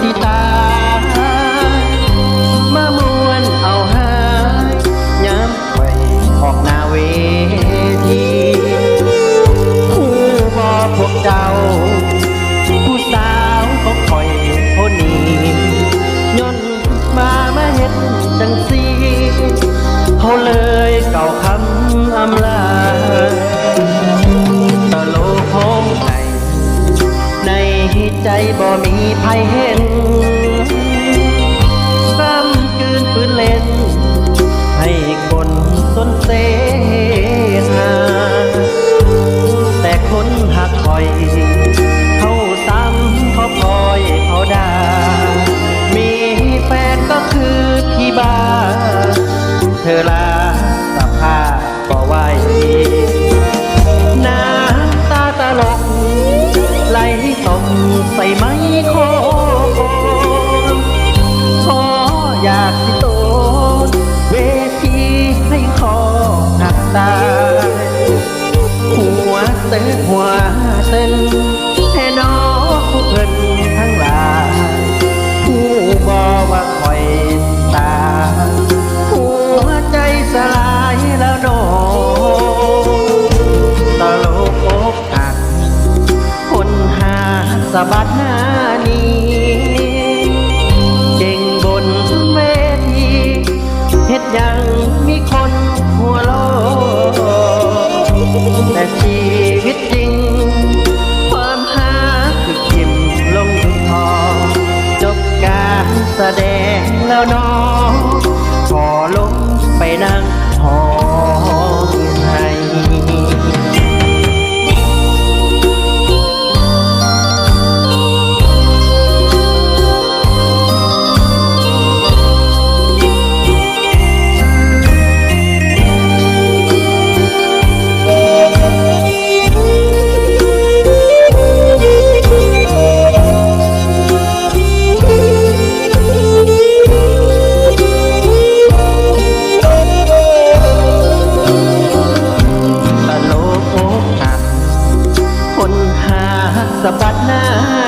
สิตามามวนเอาหายย้ำไปออกนาเวทีผู้บ่พวกเจ้า ผู้สาวเขาคอยคนนี้ย้อนมามาเห็นจังสีเขาเลยเก่าคำอำลาตะโลของใจ ในใจบ่มีภัยเห็น เธอลา ชีวิตจริง ความหาคือกิ่มลงทองจบการแสดงแล้วน้อง สะบัดหน้า